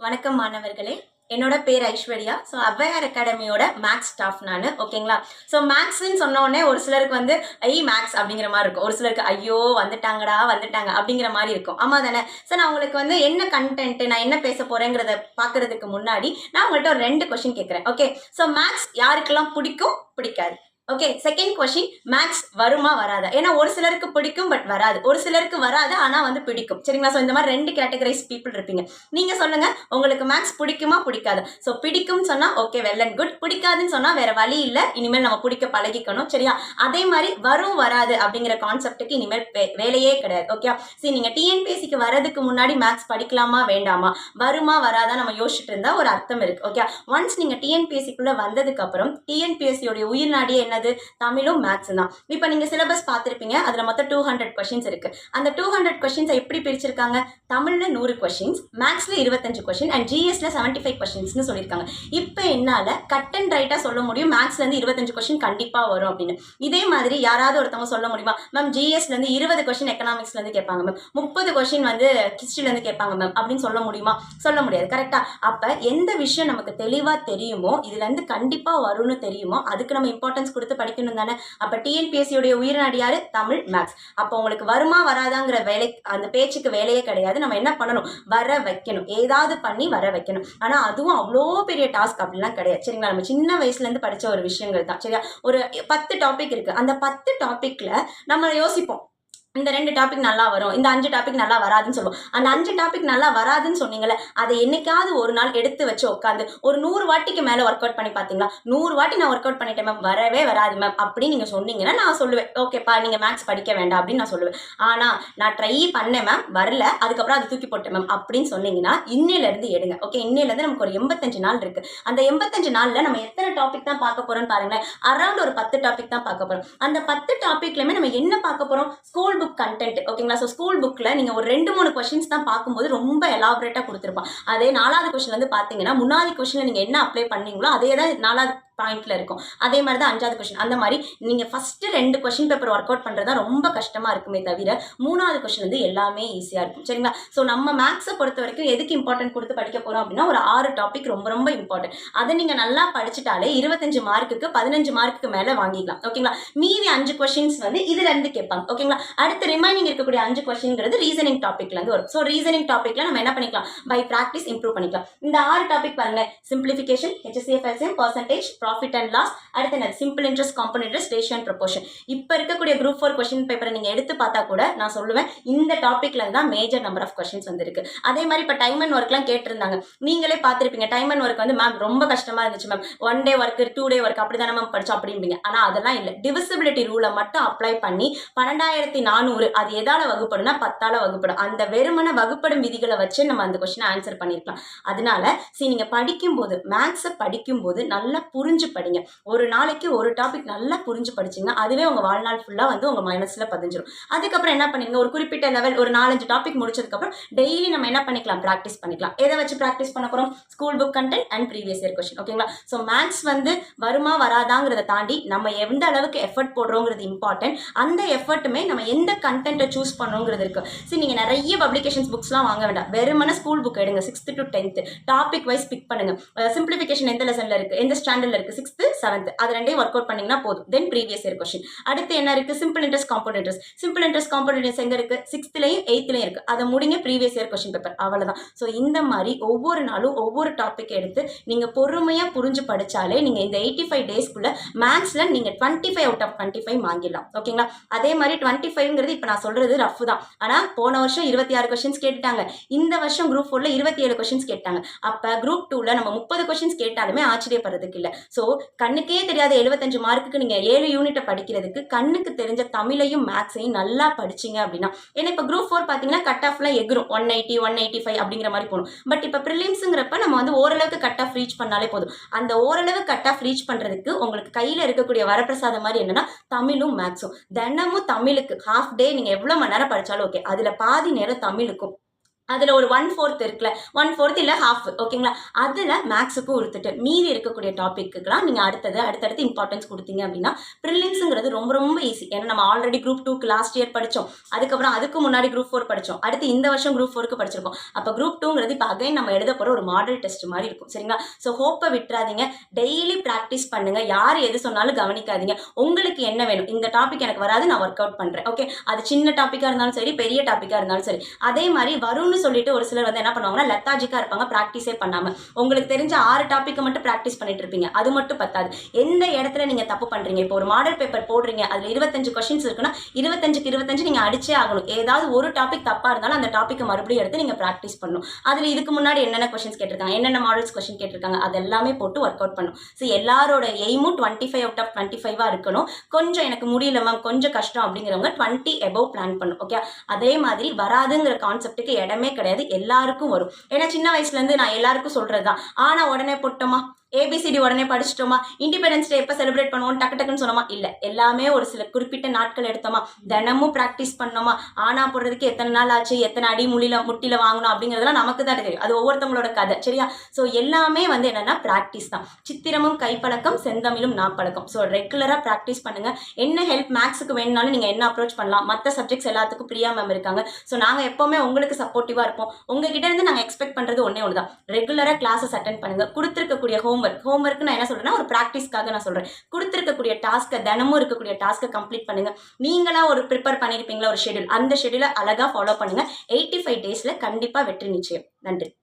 வணக்கம் மாணவர்களே. என்னோட பேர் ஐஸ்வர்யா. ஸோ அவ்வையார் அகாடமியோட மேக்ஸ் ஸ்டாஃப் நான் ஓகேங்களா ஸோ மேக்ஸ்ன்னு சொன்னோடனே ஒரு சிலருக்கு வந்து ஐ மேக்ஸ் அப்படிங்கிற மாதிரி இருக்கும். ஒரு சிலருக்கு ஐயோ வந்துட்டாங்கடா வந்துட்டாங்க அப்படிங்கிற மாதிரி இருக்கும். ஆமாம் தானே? ஸோ நான் உங்களுக்கு வந்து என்ன கண்டென்ட் நான் என்ன பேச போகிறேங்கிறத பார்க்கறதுக்கு முன்னாடி நான் உங்கள்கிட்ட ஒரு ரெண்டு கொஷின் கேட்குறேன் ஓகே ஸோ மேக்ஸ் யாருக்கெல்லாம் பிடிக்கும்? பிடிக்காது. ஓகே செகண்ட் கொஷின் மேக்ஸ் வருமா வராதா? ஏன்னா ஒரு சிலருக்கு பிடிக்கும் பட் வராது. ஒரு சிலருக்கு வராது ஆனால் வந்து பிடிக்கும். சரிங்களா? ஸோ இந்த மாதிரி ரெண்டு கேட்டகரைஸ் பீப்புள் இருப்பீங்க. நீங்கள் சொல்லுங்கள் உங்களுக்கு மேக்ஸ் பிடிக்குமா பிடிக்காது? ஸோ பிடிக்கும்னு சொன்னால் ஓகே வெல் அண்ட் குட் பிடிக்காதுன்னு சொன்னால் வேற வழி இல்லை. இனிமேல் நம்ம பிடிக்க பழகிக்கணும் சரியா? அதே மாதிரி வரும் வராது அப்படிங்கிற கான்செப்ட்டுக்கு இனிமேல் வே- வேலையே கிடையாது ஓகே சரி நீங்கள் டிஎன்பிஎஸ்சிக்கு வரதுக்கு முன்னாடி மேக்ஸ் படிக்கலாமா வேண்டாமா? வருமா வராதா நம்ம யோசிச்சுட்டு இருந்தால் ஒரு அர்த்தம் இருக்குது ஓகே ஒன்ஸ் நீங்கள் டிஎன்பிஎஸ்சிக்குள்ளே வந்ததுக்கப்புறம் டிஎன்பிஎஸ்சியோடைய உயிர்நாடியே என்ன என்னது? தமிழும் மேக்ஸ் தான். இப்போ நீங்கள் சிலபஸ் பார்த்துருப்பீங்க அதில் மொத்தம் டூ ஹண்ட்ரட் கொஷின்ஸ் இருக்கு. அந்த டூ ஹண்ட்ரட் கொஷின்ஸை எப்படி பிரிச்சிருக்காங்க? தமிழில் நூறு கொஷின்ஸ் மேக்ஸில் இருபத்தஞ்சு கொஷின் அண்ட் ஜிஎஸ்ல செவன்ட்டி ஃபைவ் கொஷின்ஸ்னு சொல்லியிருக்காங்க. இப்போ என்னால் கட் அண்ட் ரைட்டாக சொல்ல முடியும். மேக்ஸ்லேருந்து இருபத்தஞ்சு கொஷின் கண்டிப்பாக வரும் அப்படின்னு. இதே மாதிரி யாராவது ஒருத்தவங்க சொல்ல முடியுமா? மேம் ஜிஎஸ்லேருந்து இருபது கொஷின் எக்கனாமிக்ஸ்லேருந்து கேட்பாங்க மேம் முப்பது கொஷின் வந்து ஹிஸ்ட்ரிலேருந்து கேட்பாங்க மேம் அப்படின்னு சொல்ல முடியுமா? சொல்ல முடியாது கரெக்டாக அப்போ எந்த விஷயம் நமக்கு தெளிவாக தெரியுமோ இதுலேருந்து கண்டிப்பாக வரும்னு தெரியுமோ அதுக்கு நம்ம இம்பார்ட்டன்ஸ் கொடுத்து படிக்கணும் தானே? அப்போ டிஎன்பிஎஸ்சியோடைய உயிர்நாடியார் தமிழ் மேக்ஸ் அப்போ உங்களுக்கு வருமா வராதாங்கிற வேலை அந்த பேச்சுக்கு வேலையே கிடையாது. நம்ம என்ன பண்ணணும்? வர வைக்கணும். ஏதாவது பண்ணி வர வைக்கணும். ஆனால் அதுவும் அவ்வளோ பெரிய டாஸ்க் அப்படிலாம் கிடையாது. சரிங்களா? நம்ம சின்ன வயசுலேருந்து படித்த ஒரு விஷயங்கள் தான். சரியா? ஒரு பத்து டாபிக் இருக்குது அந்த பத்து டாப்பிக்கில் நம்ம யோசிப்போம். இந்த ரெண்டு டாபிக் நல்லா வரும் இந்த அஞ்சு டாபிக் நல்லா வராதுன்னு சொல்லுவோம். அந்த அஞ்சு டாபிக் நல்லா வராதுன்னு சொன்னீங்கல்ல அதை என்னைக்காவது ஒரு நாள் எடுத்து வச்சு உட்காந்து ஒரு நூறு வாட்டிக்கு மேலே ஒர்க் அவுட் பண்ணி பார்த்தீங்களா? நூறு வாட்டி நான் ஒர்க் அவுட் பண்ணிட்டேன் மேம் வரவே வராது மேம் அப்படின்னு நீங்கள் சொன்னீங்கன்னா நான் சொல்லுவேன். ஓகேப்பா நீங்கள் மேக்ஸ் படிக்க வேண்டாம் அப்படின்னு நான் சொல்லுவேன். ஆனால் நான் ட்ரை பண்ணேன் மேம் வரல. அதுக்கப்புறம் அதை தூக்கி போட்டேன் மேம் அப்படின்னு சொன்னீங்கன்னா இன்னையிலேருந்து எடுங்க. ஓகே இன்னையிலேருந்து நமக்கு ஒரு எண்பத்தஞ்சு நாள் இருக்கு. அந்த எண்பத்தஞ்சு நாளில் நம்ம எத்தனை டாபிக் தான் பார்க்க போகிறோம்னு பாருங்களேன். அரௌண்ட் ஒரு பத்து டாபிக் தான் பார்க்க போகிறோம் அந்த பத்து டாபிக்லையுமே நம்ம என்ன பார்க்க போகிறோம் ஸ்கூல் புக் கண்டென்ட் ஓகேங்களா ஸோ ஸ்கூல் புக்கில் நீங்கள் ஒரு ரெண்டு மூணு கொஷின்ஸ் தான் பார்க்கும்போது ரொம்ப எலாபரேட்டாக கொடுத்துருப்பான். அதே நாலாவது கொஷின் வந்து பார்த்தீங்கன்னா முன்னாடி கொஷினில் நீங்கள் என்ன அப்ளை பண்ணீங்களோ அதே தான் நாலாவது பாயிண்ட்ல இருக்கும். அதே மாதிரி தான் அஞ்சாவது கொஷின் அந்த மாதிரி நீங்கள் ஃபஸ்ட்டு ரெண்டு கொஷின் பேப்பர் ஒர்க் அவுட் பண்ணுறது தான் ரொம்ப கஷ்டமாக இருக்குமே தவிர மூணாவது கொஷின் வந்து எல்லாமே ஈஸியாக இருக்கும். சரிங்களா? ஸோ நம்ம மேக்ஸை பொறுத்த வரைக்கும் எதுக்கு இம்பார்ட்டன்ட் கொடுத்து படிக்க போகிறோம் அப்படின்னா ஒரு ஆறு டாபிக் ரொம்ப ரொம்ப இம்பார்ட்டன்ட் அதை நீங்கள் நல்லா படிச்சுட்டாலே இருபத்தஞ்சு மார்க்குக்கு பதினஞ்சு மார்க்குக்கு மேலே வாங்கிக்கலாம். ஓகேங்களா மீதி அஞ்சு கொஷின்ஸ் வந்து இதுல இருந்து கேட்பாங்க. ஓகேங்களா அடுத்து ரிமைனிங் இருக்கக்கூடிய அஞ்சு கொஷின்ங்கிறது ரீசனிங் டாபிக்ல இருந்து வரும். ஸோ ரீசனிங் டாபிக்ல நம்ம என்ன பண்ணிக்கலாம்? பை ப்ராக்டிஸ் இம்ப்ரூவ் பண்ணிக்கலாம். இந்த ஆறு டாபிக் பாருங்க simplification HCF LCM percentage profit and loss அடுத்து என்ன simple interest compound interest ratio and proportion இப்போ இருக்கக்கூடிய குரூப் ஃபோர் கொஷின் பேப்பரை நீங்கள் எடுத்து பார்த்தா கூட நான் சொல்லுவேன் இந்த டாப்பிக்கில் தான் மேஜர் நம்பர் ஆஃப் கொஷின்ஸ் வந்திருக்கு. அதே மாதிரி இப்போ டைம் அண்ட் ஒர்க்லாம் கேட்டிருந்தாங்க. நீங்களே பார்த்துருப்பீங்க டைம் அண்ட் ஒர்க் வந்து மேம் ரொம்ப கஷ்டமா இருந்துச்சு ma'am one day work two day work அப்படி தானே மேம் படிச்சோம் அப்படிம்பீங்க. ஆனால் அதெல்லாம் இல்லை. டிவிசிபிலிட்டி ரூலை மட்டும் அப்ளை பண்ணி பன்னெண்டாயிரத்தி நானூறு அது எதால வகுப்படும்னா பத்தால வகுப்படும். அந்த வெறுமன வகுப்படும் விதிகளை வச்சு நம்ம அந்த கொஸ்டினை ஆன்சர் பண்ணியிருக்கலாம் அதனால சரி நீங்கள் படிக்கும்போது மேக்ஸை படிக்கும்போது நல்லா புரிஞ்சு புரிஞ்சு படிங்க. ஒரு நாளைக்கு ஒரு டாபிக் நல்லா புரிஞ்சு படிச்சிங்கன்னா அதுவே உங்கள் வாழ்நாள் ஃபுல்லாக வந்து உங்கள் மனசில் பதிஞ்சிடும் அதுக்கப்புறம் என்ன பண்ணிங்க ஒரு குறிப்பிட்ட லெவல் ஒரு நாலஞ்சு டாபிக் முடிச்சதுக்கப்புறம் டெய்லி நம்ம என்ன பண்ணிக்கலாம்? ப்ராக்டிஸ் பண்ணிக்கலாம். எதை வச்சு ப்ராக்டிஸ் பண்ண போகிறோம் school book content and previous year question ஓகேங்களா ஸோ மேக்ஸ் வந்து வருமா வராதாங்கிறத தாண்டி நம்ம எந்த அளவுக்கு எஃபர்ட் போடுறோங்கிறது இம்பார்ட்டன்ட் அந்த எஃபர்ட்டுமே நம்ம எந்த கண்டென்ட்டை சூஸ் பண்ணோங்கிறது இருக்கு. சரி நீங்கள் நிறைய பப்ளிகேஷன்ஸ் புக்ஸ்லாம் வாங்க வேண்டாம். வெறுமன ஸ்கூல் புக் எடுங்க. Sixth to tenth topic wise pick பண்ணுங்க. சிம்பிளிஃபிகேஷன் எந்த லெசனில் இருக்குது எந்த ஸ்டாண்டர்டில் இருக்குது இருக்குது சிக்ஸ்த்து செவன்த் அது ரெண்டையும் ஒர்க் அவுட் பண்ணீங்கன்னா போதும். தென் ப்ரீவியஸ் இயர் கொஸ்டின் அடுத்து என்ன இருக்குது simple interest compound interest simple interest compound interest எங்க இருக்குது சிக்ஸ்த்லையும் எயித்துலையும் இருக்கு. அதை முடிங்க ப்ரீவியஸ் இயர் கொஸ்டின் பேப்பர் அவ்வளோதான் ஸோ இந்த மாதிரி ஒவ்வொரு நாளும் ஒவ்வொரு டாபிக் எடுத்து நீங்கள் பொறுமையாக புரிஞ்சு படிச்சாலே நீங்கள் இந்த எயிட்டி ஃபைவ் டேஸ்க்குள்ள மேக்ஸில் நீங்கள் twenty five out of twenty five வாங்கிடலாம் ஓகேங்களா அதே மாதிரி டுவெண்ட்டி ஃபைவ்ங்கிறது இப்போ நான் சொல்றது ரஃப் தான். ஆனால் போன வருஷம் இருபத்தி ஆறு கொஸ்டின்ஸ் கேட்டுட்டாங்க. இந்த வருஷம் குரூப் ஃபோர்ல இருபத்தி ஏழு கொஸ்டின்ஸ் கேட்டாங்க. அப்போ குரூப் டூல நம்ம முப்பது கொஸ்டின்ஸ் கேட்டாலுமே ஆச்சரியப்படுறதுக்கு இல்லை. ஸோ கண்ணுக்கே தெரியாத எழுபத்தஞ்சு மார்க்குக்கு நீங்கள் ஏழு யூனிட்டை படிக்கிறதுக்கு கண்ணுக்கு தெரிஞ்ச தமிழையும் மேக்ஸையும் நல்லா படிச்சீங்க அப்படின்னா ஏன்னா இப்போ குரூப் ஃபோர் பார்த்தீங்கன்னா கட் ஆஃப்லாம் எகிரும். One eighty one eighty five அப்படிங்கிற மாதிரி போகணும். பட் இப்போ ப்ரிலிம்ஸுங்கிறப்ப நம்ம வந்து ஓரளவுக்கு கட் ஆஃப் ரீச் பண்ணாலே போதும். அந்த ஓரளவு கட் ஆஃப் ரீச் பண்ணுறதுக்கு உங்களுக்கு கையில் இருக்கக்கூடிய வரப்பிரசாதம் மாதிரி என்னன்னா தமிழும் மேக்ஸும் தினமும் தமிழுக்கு ஹாஃப் டே நீங்கள் எவ்வளோ மணி நேரம் படிச்சாலும் ஓகே அதில் பாதி நேரம் தமிழுக்கும். அதில் ஒரு ஒன் ஃபோர்த் இருக்குல்ல ஒன் ஃபோர்த் இல்லை ஹாஃப் ஓகேங்களா அதில் மேக்ஸுக்கும் கொடுத்துட்டு மீதி இருக்கக்கூடிய டாப்பிக்குக்கெலாம் நீங்கள் அடுத்தது அடுத்தடுத்து இம்பார்ட்டன்ஸ் கொடுத்தீங்க அப்படின்னா ப்ரிலிம்ஸுங்கிறது ரொம்ப ரொம்ப ஈஸி ஏன்னா நம்ம ஆல்ரெடி குரூப் டூக்கு லாஸ்ட் இயர் படித்தோம் அதுக்கப்புறம் அதுக்கு முன்னாடி குரூப் ஃபோர் படித்தோம் அடுத்து இந்த வருஷம் குரூப் ஃபோருக்கு படிச்சிருக்கோம். அப்போ குரூப் டூங்கிறது இப்போ அகைன் நம்ம எழுத போகிற ஒரு மாடல் டெஸ்ட் மாதிரி இருக்கும். சரிங்களா? ஸோ ஹோப்பை விட்டுறாதீங்க. டெய்லி ப்ராக்டிஸ் பண்ணுங்கள் யார் எது சொன்னாலும் கவனிக்காதீங்க. உங்களுக்கு என்ன வேணும்? இந்த டாபிக் எனக்கு வராது நான் ஒர்க் அவுட் பண்ணுறேன் ஓகே அது சின்ன டாப்பிக்காக இருந்தாலும் சரி பெரிய டாப்பிக்காக இருந்தாலும் சரி. அதே மாதிரி வரும்னு சொல்லிட்டு ஒரு சிலர் வந்து என்ன பண்ணுவாங்கன்னா லெத்தாஜிக்காக இருப்பாங்க ப்ராக்டிஸே பண்ணாமல் உங்களுக்கு தெரிஞ்ச ஆறு டாப்பிக்கை மட்டும் ப்ராக்டிஸ் பண்ணிட்டு இருப்பீங்க. அது மட்டும் பத்தாது. எந்த இடத்துல நீங்கள் தப்பு பண்ணுறீங்க இப்போ ஒரு மாடல் பேப்பர் போடுறீங்க அதில் இருபத்தஞ்சு கொஷின்ஸ் இருக்குன்னா இருபத்தஞ்சுக்கு இருபத்தஞ்சு நீங்கள் அடிச்சே ஆகணும். ஏதாவது ஒரு டாபிக் தப்பாக இருந்தாலும் அந்த டாப்பிக்கை மறுபடியும் எடுத்து நீங்கள் ப்ராக்டிஸ் பண்ணணும். அதில் இதுக்கு முன்னாடி என்னென்ன கொஷின்ஸ் கேட்டிருக்காங்க? என்னென்ன மாடல்ஸ் கொஷின் கேட்டிருக்காங்க? அது எல்லாமே போட்டு ஒர்க் அவுட் பண்ணும் ஸோ எல்லாரோட எய்மும் டுவெண்ட்டி ஃபைவ் அவுட் ஆஃப் டுவெண்ட்டி ஃபைவாக இருக்கணும். கொஞ்சம் எனக்கு முடியல மேம் கொஞ்சம் கஷ்டம் அப்படிங்கிறவங்க டுவெண்ட்டி எபோவ் பிளான் பண்ணும் ஓகே அதே மாதிரி வராதுங்கிற கான்செப்ட்டுக்கு இடமே கிடையாது. எல்லாருக்கும் வரும். ஏன்னா சின்ன வயசுலேருந்து நான் எல்லாருக்கும் சொல்கிறது தான் ஆனால் உடனே போட்டோமா? ஏபிசிடி உடனே படிச்சிட்டோமா? இண்டிபெண்டன்ஸ் டே எப்போ செலிப்ரேட் பண்ணுவோம் டக்கு டக்குன்னு சொன்னோமா? இல்லை. எல்லாமே ஒரு சில குறிப்பிட்ட நாட்கள் எடுத்தோமா? தினமும் ப்ராக்டிஸ் பண்ணோமா? ஆனா போடுறதுக்கு எத்தனை நாள் ஆச்சு? எத்தனை அடி முள்ளில முட்டியில் வாங்கணும் அப்படிங்கிறதெல்லாம் நமக்கு தான் தெரியும். அது ஒவ்வொருத்தவங்களோட கதை சரியா? ஸோ எல்லாமே வந்து என்னன்னா ப்ராக்டிஸ் தான். சித்திரமும் கைப்பழக்கம் செந்தமிழும் நாப்பழக்கம். ஸோ ரெகுலராக ப்ராக்டிஸ் பண்ணுங்க. என்ன ஹெல்ப் மேக்ஸுக்கு வேணும்னாலும் நீங்கள் என்ன அப்ரோச் பண்ணலாம்? மற்ற சப்ஜெக்ட்ஸ் எல்லாத்துக்கும் பிரியா மேம் இருக்காங்க. ஸோ நாங்கள் எப்போவுமே உங்களுக்கு சப்போர்ட்டிவாக இருப்போம். உங்ககிட்ட இருந்து நாங்கள் எக்ஸ்பெக்ட் பண்ணுறது ஒன்றே ஒன்று தான் ரெகுலராக கிளாஸஸ் அட்டன் பண்ணுங்க. கொடுத்துருக்கக்கூடிய ஹோம் ஹோம்ஒர்க் ஹோம்ஒர்க் நான் என்ன சொல்கிறேன்னா ஒரு ப்ராக்டிஸ்க்காக நான் சொல்கிறேன் கொடுத்துருக்கக்கூடிய டாஸ்க்கை தினமும் இருக்கக்கூடிய டாஸ்க்கை கம்ப்ளீட் பண்ணுங்க. நீங்களா ஒரு ப்ரிப்பேர் பண்ணியிருப்பீங்களா ஒரு ஷெடியூல் அந்த ஷெடியூலை அழகாக ஃபாலோ பண்ணுங்க. எயிட்டி ஃபைவ் டேஸில் கண்டிப்பாக வெற்றி நிச்சயம். நன்றி.